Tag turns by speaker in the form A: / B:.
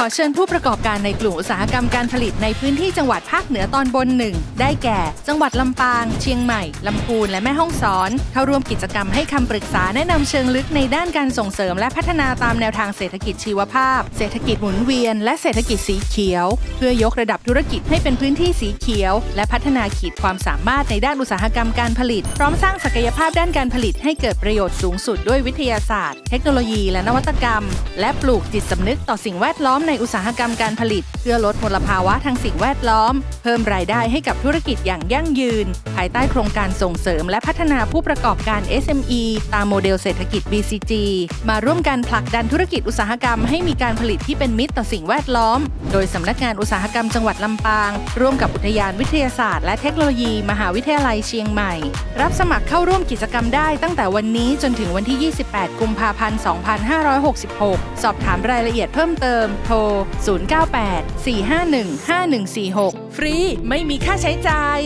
A: ขอเชิญผู้ประกอบการในกลุ่มอุตสาหกรรมการผลิตในพื้นที่จังหวัดภาคเหนือตอนบนหนึ่งได้แก่ จังหวัดลำปาง เชียงใหม่ ลำพูนและแม่ฮ่องสอน เข้าร่วมกิจกรรมให้คำปรึกษาแนะนำเชิงลึกในด้านการส่งเสริมและพัฒนาตามแนวทางเศรษฐกิจชีวภาพ เศรษฐกิจหมุนเวียน และเศรษฐกิจสีเขียว เพื่อยกระดับธุรกิจให้เป็นพื้นที่สีเขียว และพัฒนาขีดความสามารถในด้านอุตสาหกรรมการผลิต พร้อมสร้างศักยภาพด้านการผลิตให้เกิดประโยชน์สูงสุดด้วยวิทยาศาสตร์ เทคโนโลยี และนวัตกรรม และปลูกจิตสำนึกต่อสิ่งแวดล้อมในอุตสาหกรรมการผลิต เพื่อลดมลภาวะทางสิ่งแวดล้อม เพิ่มรายได้ให้กับธุรกิจอย่างยั่งยืน ภายใต้โครงการส่งเสริมและพัฒนาผู้ประกอบการ SME ตามโมเดลเศรษฐกิจ BCG มาร่วมกันผลักดันธุรกิจอุตสาหกรรมให้มีการผลิตที่เป็นมิตรต่อสิ่งแวดล้อม โดยสำนักงานอุตสาหกรรมจังหวัดลำปาง ร่วมกับอุทยานวิทยาศาสตร์และเทคโนโลยี มหาวิทยาลัยเชียงใหม่ รับสมัครเข้าร่วมกิจกรรมได้ตั้งแต่วันนี้จนถึงวันที่ 28 กุมภาพันธ์ 2566 สอบถามรายละเอียดเพิ่มเติมโทร098 451 5146 ฟรีไม่มีค่าใช้จ่าย